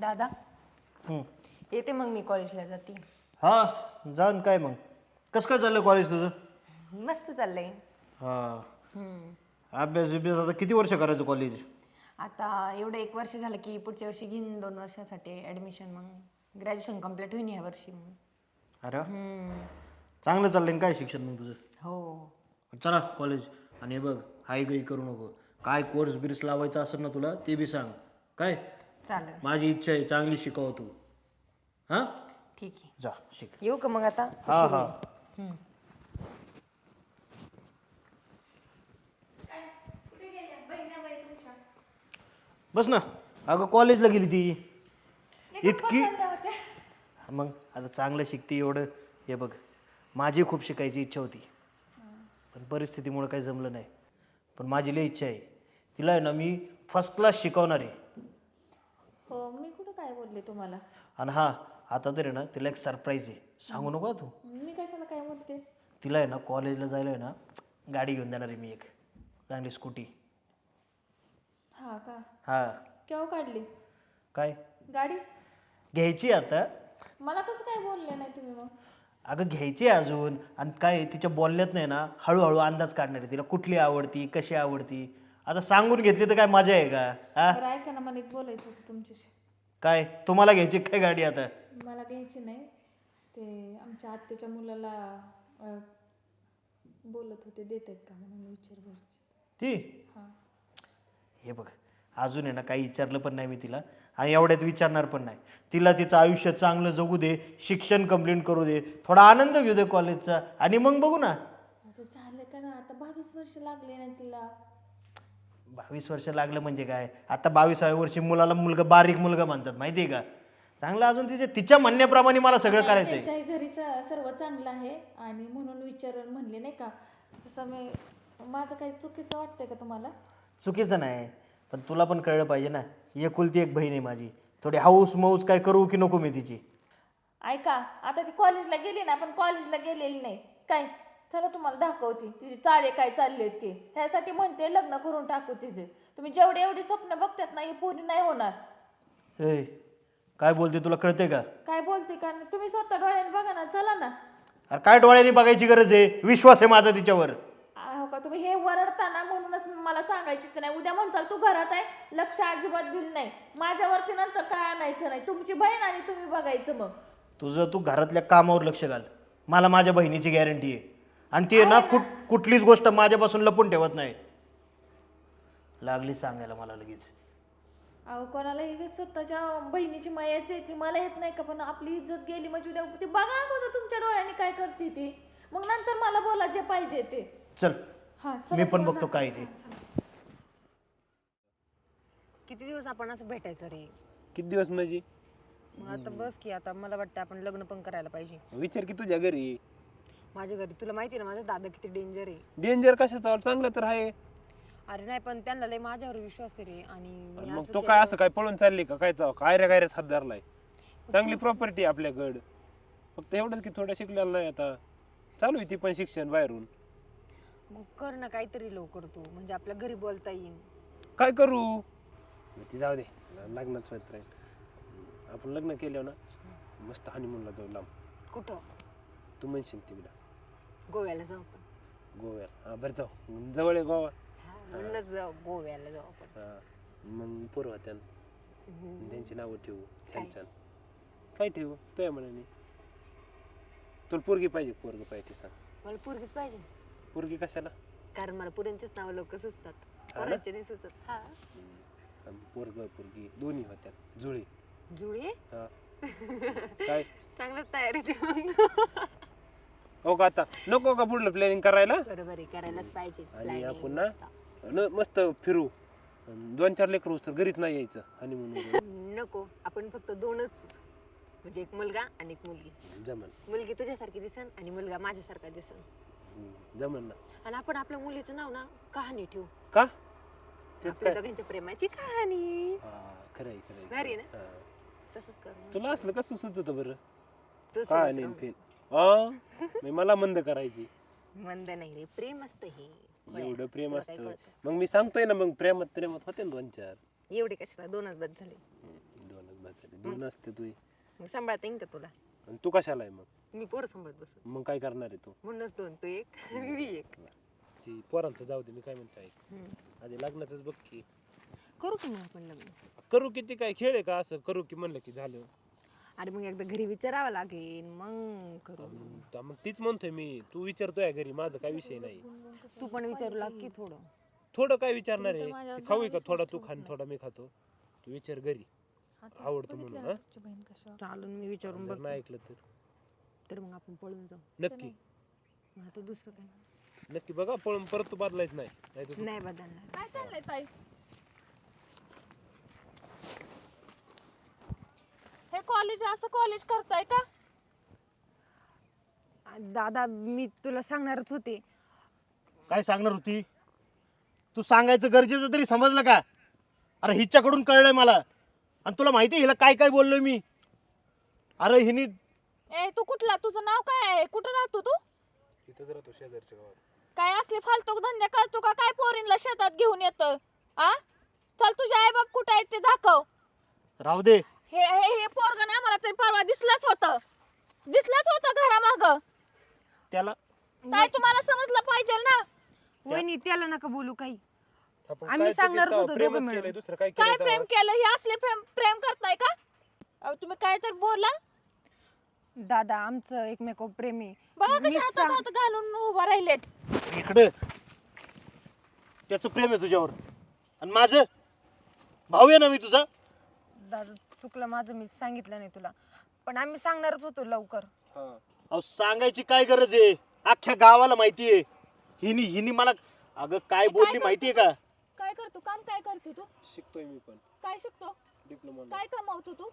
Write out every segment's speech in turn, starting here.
दादा? हं. येते मग मी कॉलेजला जाते. हा जाण काय मग? कसं काय चाललं कॉलेज तुझं? मस्त चाललंय. हा. हम्म. अभ्यास बिभ्यास आता किती वर्ष करायचं कॉलेज? आता एवढं एक वर्ष झालं की पुढच्या वर्षी घेईन दोन वर्षासाठी ॲडमिशन मग. ग्रॅज्युएशन कंप्लीट होईन ह्या वर्षी मग. अरे वा. हम्म. चांगलं चाललंय ना काय शिक्षण मग तुझं? हो. चला कॉलेज आणि हे बघ हाय गई करू नको. काय कोर्स बिर्स लावायचा असेल ना तुला ते बी सांग. काय? चालेल. माझी इच्छा आहे चांगली शिकव तू. हां? ठीक आहे. जा शिक. येऊ का मग आता? हा हा. बस ना. अगं कॉलेजला गेली ती. इतकी मग आता चांगलं शिकते एवढं. हे बघ माझी खूप शिकायची इच्छा होती. पण परिस्थितीमुळे काही जमलं नाही. पण माझी लई इच्छा आहे. तिला आहे ना मी फर्स्ट क्लास शिकवणार आहे. बोलले तुम्हाला? आणि हा आता तरी ना तिला एक सरप्राईज आहे. सांगू नको तू. मी कशाला काय बोलते तिला आहे ना कॉलेजला जायला आहे ना गाडी घेऊन देणार आहे मी एक. चांगली स्कूटी हा का? हा. केव्हा काढली? काय? गाडी? घ्यायची आता. मला कसं काय बोलले नाही तुम्ही मग? अगं घ्यायची आहे अजून. आणि काय तिच्या बोलण्यात नाही ना हळूहळू अंदाज काढणार आहे तिला. कुठली आवडती कशी आवडती? आता सांगून घेतली तर काय मजा आहे का? हा? बरं ऐका ना मला एक बोलायचं होतं तुमच्याशी. काय? तुम्हाला घ्यायची काय गाडी आता? मला घ्यायची नाही. ते आमच्या आत्याच्या मुलाला अं, बोलत होते देत आहेत का म्हणून विचार करायची. ती? हां. हे बघ अजून आहे ना काही विचारलं पण नाही मी तिला आणि एवढ्यात विचारणार पण नाही. तिला तिचं आयुष्य चांगलं जगू दे शिक्षण कंप्लीट करू दे थोडा आनंद घेऊ दे कॉलेजचा आणि मग बघू ना. आता झालं का ना आता बावीस वर्ष लागले ना तिला. बावीस वर्ष लागलं म्हणजे काय? आता बावीसाव्या वर्षी मुलाला मुलगा बारीक मुलगा म्हणतात माहिती आहे का? चांगलं अजून तिच्या तिच्या म्हणण्याप्रमाणे मला सगळं करायचं आहे त्यांच्याही घरी स- सर्व चांगलं आहे आणि म्हणून विचारून म्हणले नाही का तसं मी माझं काही चुकीचं वाटतंय का तुम्हाला? चुकीचं नाही पण तुला पण कळलं पाहिजे ना एकुलती एक बहीण आहे माझी. थोडी हाऊस मौज काय करू की नको मी तिची. ऐका आता ती कॉलेजला गेली ना पण कॉलेजला गेलेली नाही. काय? चला तुम्हाला दाखवते. तिची चाळे काय चालले आहेत ते. ह्यासाठी म्हणते लग्न करून टाकू तिचे. तुम्ही जेवढे एवढी स्वप्न बघतात ना ही पूर्ण नाही होणार. ए काय बोलते तुला कळते का? काय बोलते का तुम्ही स्वतः डोळ्याने बघा ना चला ना. अरे काय डोळ्यांनी बघायची गरज आहे? विश्वास आहे माझा तिच्यावर. आ, हो का तुम्ही हे वरडताना म्हणूनच मला सांगायचं नाही. उद्या म्हणचाल तू घरात आहे लक्ष अजिबात दिलं नाही. माझ्यावरती नंतर काय आणायचं नाही. तुमची बहीण आणि तुम्ही बघायचं मग. तुझं तू घरातल्या कामावर लक्ष घाल. मला माझ्या बहिणीची गॅरंटी आहे. आणि ती ना कुठ कुठलीच गोष्ट माझ्यापासून लपून ठेवत नाही. लागली सांगायला मला लगेच. अहो कोणाला हे स्वतःच्या बहिणीची मायाच आहे ती मला येत नाही का? पण आपली इज्जत गेली म्हणजे उद्या ती बघा अगोदर तुमच्या डोळ्याने काय करते ती. मग नंतर मला बोला जे पाहिजे ते. चल. हा मी पण बघतो काय ते. किती दिवस आपण असं भेटायचं रे? किती दिवस म्हणजे? मग आता बस की आता मला वाटतं आपण लग्न पण करायला पाहिजे. विचार की तुझ्या घरी. माझ्या घरी. तुला माहिती आहे ना माझा दादा किती डेंजर आहे. डेंजर कशाचा? चांगलं तर आहे. अरे नाही पण त्यांना लय माझ्यावर विश्वास आहे रे. आणि मी मग असं तो केलं- काय असं काय पळून चालली का? काय तो काय रे काय रे हात धरलाय. चांगली प्रॉपर्टी आहे आपल्याकडं. फक्त एवढंच की थोडं शिकलेलं नाही आता. चालू आहे ती पण शिक्षण बाहेरून. मग कर ना काहीतरी लवकर तू. म्हणजे आपल्या घरी बोलता येईल काय करू? ती जाऊ दे. लग्नाच होत राहील आपण लग्न केलं ना मस्त हनीमूनला जाऊ लांब. कुठं? तू म्हणशील तिकडं. गोव्याला जाऊ आपण. गोव्याला? हा बरं जाऊ. जवळ आहे गोवा? हा, जाऊ गोव्याला जाऊ आपण. हा मग पोरं होत्या हम्म. त्यांची नावं ठेवू. छान काय? छान काय ठेवू? तुझ्या मनाने. तुला पोरगी पाहिजे पोरग पाहिजे ते सांग. मला पोरगीच पाहिजे. पोरगी कशाला? कारण मला पुऱ्यांचेच नाव लोक सुचतात. ना? पोरांचे नाही सुचत. हा. पोरग पोरगी दोन्ही होत्या जुळे. जुळे? हा. काय? चांगलंच तयारी ते मग हो का आता? नको का पुढलं प्लॅनिंग करायला? बरोबर आहे करायलाच पाहिजे आणि planning आपण ना मस्त. न मस्त फिरू. अन दोन चार लेकरू तर घरीच नाही यायचं हनीमून नको आपण फक्त दोनच म्हणजे एक मुलगा आणि एक मुलगी. जमन. मुलगी तुझ्यासारखी दिसन आणि मुलगा माझ्यासारखा दिसन. हम्म, जमन ना. आणि आपण आपल्या मुलीचं नाव ना कहाणी ठेवू. का? आपल्या काय? दोघांच्या प्रेमाची कहाणी. हा, खरं आहे खरं आहे, भारी खरं आहे. हा. तसंच करू तुला असलं कसं सुचत बरं? तू काय. फिन हा मी मला मंद करायची. मंद नाही रे प्रेम असतं हे. एवढं प्रेम तुला काय असतं. कळतं? मग मी सांगतोय ना मग प्रेमात प्रेमात होते ना दोन चार. एवढे कशाला? दोनच बस झाले. हम्म, दोनच सांभाळते दोन असते तू मग सांभाळता येईन का तुला? आणि तू कशाला आहे मग? मी पोरं सांभाळत बस मग काय करणार आहे तू? म्हणूनच दोन तू एक मी एक. ती पोरांचं जाऊ दे मी काय म्हणतो ऐक. हम्म. आधी लग्नाचंच बघ की. करू की मग आपण लग्न? करू किती काय खेळ आहे का असं? करू की म्हणलं की झालं. अरे मग एकदा घरी विचारावं लागेल मग करू. तर मग तीच म्हणतोय मी तू विचारतोय घरी माझं काय विषय नाही. तू पण विचारू लाग की थोडं. थोडं काय विचारणार आहे? ते खाऊ का? थोडा तू खान थोडा मी खातो. तू विचार घरी. आवडतो म्हणून हा? तुझी बहीण कशा चालून मी विचारून जर बघ नाही ऐकलं तर. तर मग आपण पळून जाऊ. नक्की. मग आता दुसरं काय? नक्की बघा पळून परत तू बदलायच नाही. नाही तर नाही बदलणार. काय चाललंय ताई? हे कॉलेज असं कॉलेज करताय का? दादा मी तुला सांगणारच होते. काय सांगणार होती? तू सांगायचं गरजेचं तरी समजलं का? अरे हिच्याकडून कळलंय मला. आणि तुला माहिती आहे हिला काय काय बोललोय मी? अरे हिनी ए तू कुठला? तुझं नाव काय आहे? कुठं राहतो तू? तिथंच राहतो शेजारच्या गावात. काय असले फालतू धंदे करतो का? काय पोरींला शेतात घेऊन येतं? आ? चल तुझे आई बाप कुठं आहेत ते दाखव. राहू दे. हे हे हे पोरग ना मला तरी परवा दिसलंच होतं. दिसलंच होतं घरामाग. त्याला काय तुम्हाला समजलं पाहिजे ना? वहिनी त्याला नका बोलू काही. आपण आम्ही काय सांगणार होतो प्रेमच दोघं मिळून. केलंय दुसरं काय काय केलं प्रेम केलं? हे असले प्रेम प्रेम करताय का? अहो, तुम्ही काय तर बोला. दादा आमचं एकमेकावर प्रेम. आहे बघा मी कशा हातात सांग- हात घालून उभा राहिलेत. इकडं. त्याचं प्रेम आहे तुझ्यावर. आणि माझं? भाऊ आहे ना मी तुझा? दादा चुकलं माझं मी सांगितलं नाही तुला. पण आम्ही सांगणारच होतो लवकर. हा. अहो सांगायची काय गरज आहे? अख्ख्या गावाला माहिती आहे. हिनी हिनी मला अगं काय बोलली माहितीये का? काय करतो काम काय करतो तू? शिकतोय मी पण. काय शिकतो? डिप्लोमा काय कमावतो तू?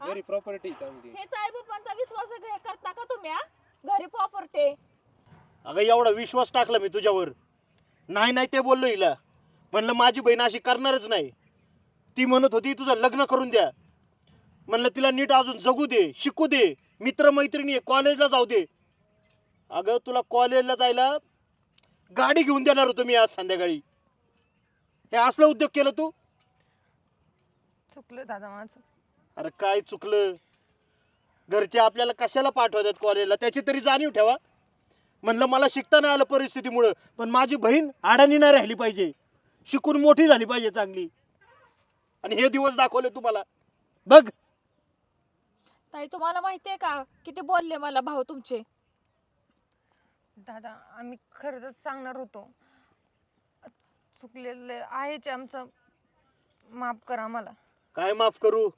हा? घरी प्रॉपर्टी चांगली. हेच आई बापांचा विश्वास घे- करता का तुम्ही हा? घरी प्रॉपर्टी अगं एवढा विश्वास टाकला मी तुझ्यावर. नाही नाही ते बोललो हिला. म्हणलं माझी बहीण अशी करणारच नाही. ती म्हणत होती तुझं लग्न करून द्या. म्हणलं तिला नीट अजून जगू दे शिकू दे मित्रमैत्रिणी कॉलेजला जाऊ दे. अगं तुला कॉलेजला जायला गाडी घेऊन देणार होतो मी आज संध्याकाळी. हे असलं उद्योग केलं तू? चुकलं दादा माझं. अरे काय चुकलं? घरचे आपल्याला कशाला पाठवतात कॉलेजला? त्याची तरी जाणीव ठेवा. म्हणलं मला शिकता नाही आलं परिस्थितीमुळं पण माझी बहीण अडाणी नाही राहिली पाहिजे. शिकून मोठी झाली पाहिजे चांगली. आणि हे दिवस दाखवले तुम्हाला. बघ. ताई तुम्हाला माहितीये का? किती बोलले मला भाऊ तुमचे. दादा आम्ही खरंच सांगणार होतो. चुकलेलं आहेच आमचं. माफ करा आम्हाला. काय माफ करू?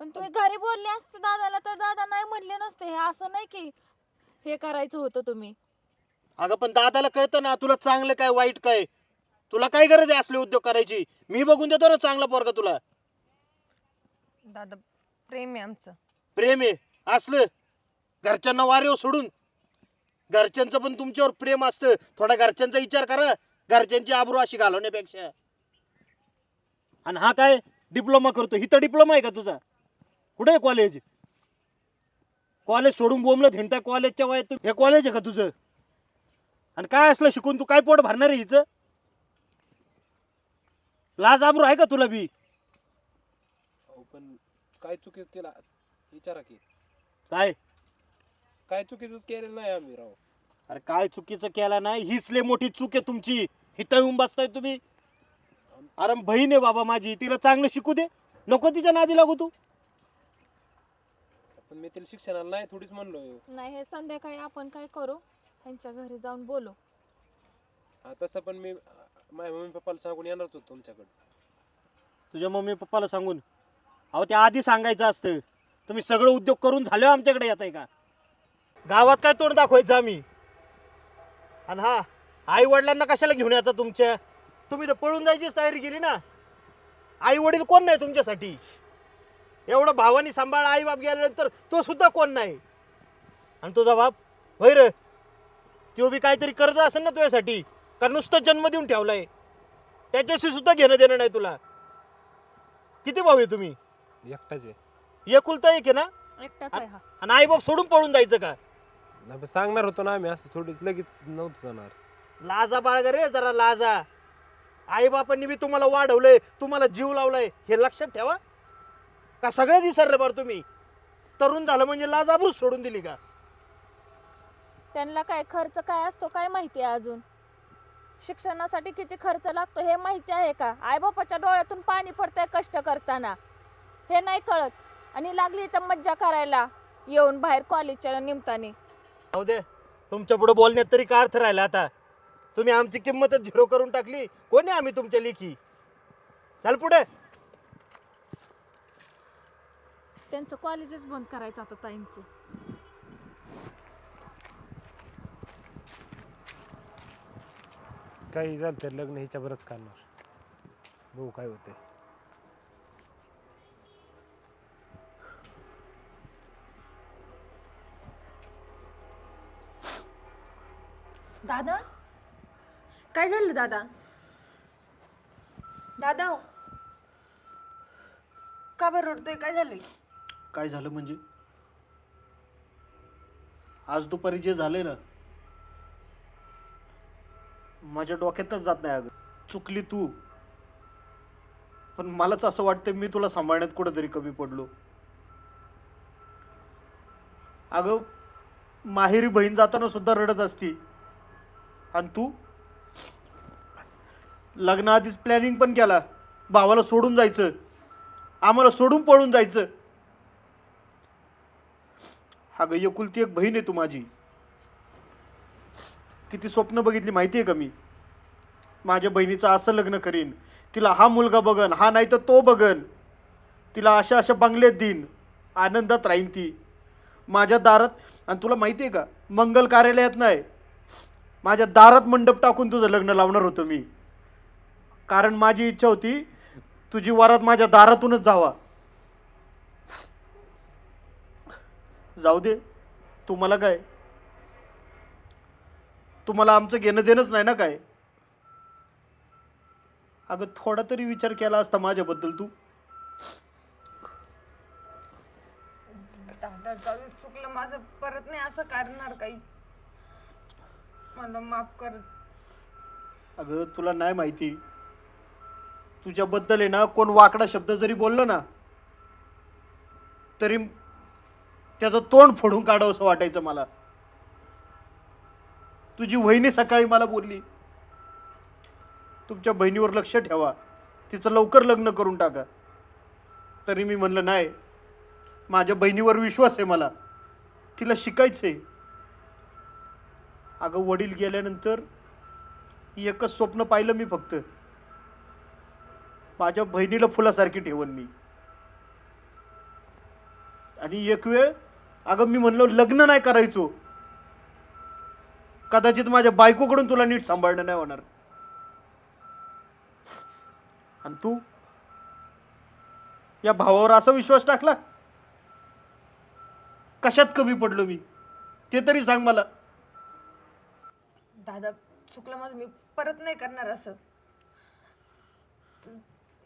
पण तुम्ही घरी बोलले असते दादाला तर दादा नाही म्हणले नसते. हे असं नाही की हे करायचं होतं तुम्ही. अगं पण दादाला कळतं ना तुला चांगलं काय वाईट काय. तुला काय गरज आहे असले उद्योग करायची? मी बघून देतो ना चांगला पोरगा तुला. दादा प्रेम आहे आमचं. प्रेम आहे. असलं. घरच्यांना वारेव सोडून. घरच्यांचं पण तुमच्यावर प्रेम असतं. थोडा घरच्यांचा विचार करा. घरच्यांची आबरू अशी घालवण्यापेक्षा. आणि हा काय डिप्लोमा करतो ही तर डिप्लोमा आहे का तुझा? कुठे आहे कॉलेज कॉलेज सोडून बोंबलं हिंडता कॉलेजच्या वयात तू- हे कॉलेज आहे का तुझं? आणि काय असलं शिकून तू काय पोट भरणार आहे हिचं? लाज आबरू आहे का तुला बी? अहो, पण काय चुकीच तिला विचारा की. काय? काय चुकीच केलेलं नाही आम्ही राव. अरे काय चुकीचं केलं नाही? हीच लय मोठी चूक आहे तुमची. इथं येऊन बसताय तुम्ही. अरे बहीण आहे बाबा माझी. तिला चांगलं शिकू दे. नको तिच्या नादी लागू तू. पण मी तिला शिक्षणाला नाही थोडीच म्हणलो नाही हे संध्याकाळी आपण काय करू? त्यांच्या घरी जाऊन बोलू. हा, तसं पण मी माझ्या मम्मी पप्पाला सांगून येणारच होतो तुमच्याकडे. तुझ्या मम्मी पप्पाला सांगून? अहो ते आधी सांगायचं असतं. तुम्ही सगळं उद्योग करून झाले हो आमच्याकडे येत आहे का? गावात काय तोंड दाखवायचं आम्ही? आणि हा आई वडिलांना कशाला घेऊन येतात तुमच्या? तुम्ही तर पळून जायचीच तयारी केली ना. आई वडील कोण नाही तुमच्यासाठी? एवढं भावानी सांभाळ आई बाप गेल्यानंतर तो सुद्धा कोण नाही? आणि तुझा बाप? होय र? तो बी काहीतरी करत असेल ना तुझ्यासाठी? का नुसतं जन्म देऊन ठेवलाय? त्याच्याशी सुद्धा घेणं देणं नाही तुला. किती भाऊ आहे तुम्ही? एकटाच आहे. एकुलता एक आहे ना? एकटाच आहे हा. आणि आई बाप सोडून पळून जायचं का? नाही, पण सांगणार होतो ना आम्ही असं थोडीच लगेच नव्हतं जाणार. लाजा बाळग रे जरा लाजा. आई बापांनी बी तुम्हाला वाढवलंय तुम्हाला जीव लावलाय. हे लक्षात ठेवा. का सगळे विसरले बरं तुम्ही? तरुण झालं म्हणजे लाज आबरूच सोडून दिली का? त्यांना काय खर्च काय असतो काय माहिती आहे अजून? शिक्षणासाठी किती खर्च लागतो हे माहिती आहे का? आईबापाच्या डोळ्यातून पाणी पडतंय कष्ट करताना. हे नाही कळत. आणि लागली तर मज्जा करायला. येऊन बाहेर कॉलेजच्या निमताने. जाऊ दे. तुमच्यापुढे बोलण्यात तरी काय अर्थ राहिला आता? तुम्ही आमची किंमतच झिरो करून टाकली. कोणी आम्ही तुमच्या लेखी? चाल पुढे. त्यांचं कॉलेजच बंद करायचं आता ताईंचं. काही झालं तर लग्न ह्याच्यावरच करणार. बघू काय होतंय. दादा? काय झालं दादा? दादा हो. का बरं रडतोय? काय झालंय? काय झालं म्हणजे? आज दुपारी जे झालंय ना माझ्या डोक्यातच जात नाही अगं. चुकली तू. पण मलाच असं वाटतं मी तुला सांभाळण्यात कुठंतरी कमी पडलो. अगं माहेरी बहीण जाताना सुद्धा रडत असती. आणि तू? लग्नाआधीच प्लॅनिंग पण केला. भावाला सोडून जायचं. आम्हाला सोडून पळून जायचं. अगं एकुलती एक बहीण आहे तू माझी. किती स्वप्न बघितली माहिती आहे का मी? माझ्या बहिणीचं असं लग्न करीन. तिला हा मुलगा बघन हा नाही तर तो बघन. तिला अशा अशा बंगल्यात देईन आनंदात राहीन ती. माझ्या दारात आणि तुला माहिती आहे का मंगल कार्यालयात नाही माझ्या दारात मंडप टाकून तुझं लग्न लावणार होतं मी. कारण माझी इच्छा होती तुझी वरात माझ्या दारातूनच जावा. जाऊ दे तुम्हाला काय? तुम्हाला आमचं घेणं देणंच नाही ना काय? अगं थोडा तरी विचार केला असता माझ्याबद्दल तू. दादा जाऊ दे, चुकलं माझं. परत नाही असं करणार काही. मला माफ कर. अगं तुला नाही माहिती. तुझ्याबद्दल आहे ना कोण वाकडा शब्द जरी बोललं ना तरी त्याचं तोंड फोडून काढावं असं वाटायचं मला. तुझी वहिनी सकाळी मला बोलली तुमच्या बहिणीवर लक्ष ठेवा तिचं लवकर लग्न करून टाका. तरी मी म्हणलं नाही माझ्या बहिणीवर विश्वास आहे मला तिला शिकायचं आहे अगं वडील गेल्यानंतर एकच स्वप्न पाहिलं मी फक्त. माझ्या बहिणीला फुलासारखी ठेवन मी. आणि एक वेळ अगं मी म्हणलो लग्न नाही करायचो. कदाचित माझ्या बायकोकडून तुला नीट सांभाळणं नाही होणार. आणि तू? या भावावर असा विश्वास टाकला? कशात कमी पडलो मी? ते तरी सांग मला. दादा चुकलं माझं. मी परत नाही करणार असं. तू-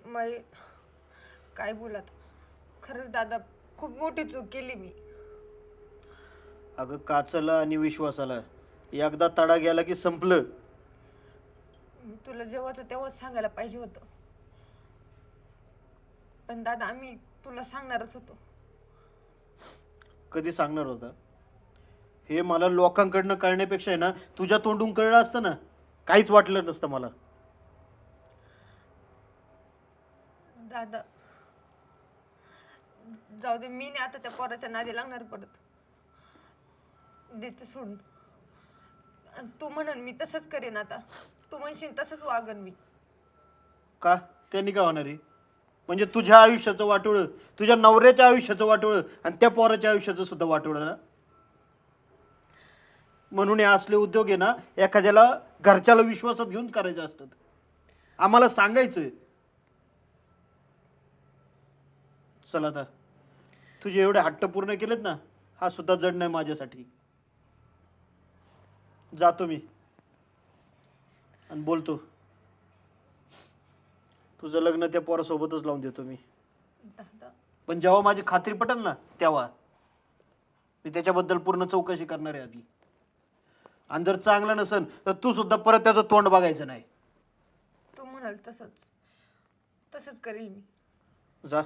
मै काय बोलत? खरंच दादा खूप मोठी चूक केली मी. अगं काचला आणि विश्वासाला. एकदा तडा गेला की संपलं. मी तुला जेव्हाच तेव्हाच सांगायला पाहिजे होतं. पण दादा आम्ही तुला सांगणारच होतो. कधी सांगणार होता? हे मला लोकांकडनं कळण्यापेक्षा आहे ना तुझ्या तोंडून कळलं असतं ना काहीच वाटलं नसतं मला. दादा जाऊ दे मी नाही आता त्या पोराच्या नादी लागणार परत. देते सोडून. तू म्हणून मी तसंच करेन आता. तू म्हणशील तसंच वागन मी. का? त्यांनी का होणार आहे? म्हणजे तुझ्या आयुष्याचं वाटोळं तुझ्या नवऱ्याच्या आयुष्याचं वाटोळं आणि त्या पोराच्या आयुष्याचं सुद्धा वाटोळं ना? म्हणून हे असले उद्योग आहे ना एखाद्याला घरच्याला विश्वासात घेऊन करायचे असतात आम्हाला सांगायचं चला आता. तुझे एवढे हट्ट पूर्ण केलेत ना हा सुद्धा जड नाही माझ्यासाठी. जातो मी आणि बोलतो. तुझं लग्न त्या पोरासोबतच लावून देतो मी. दादा पण जेव्हा माझी खात्री पटेल ना तेव्हा. मी त्याच्याबद्दल पूर्ण चौकशी करणार आहे आधी. आणि जर चांगलं नसेल तर तू सुद्धा परत त्याचं तोंड बघायचं नाही. तू म्हणाल तसंच. तसंच करेल मी. जा.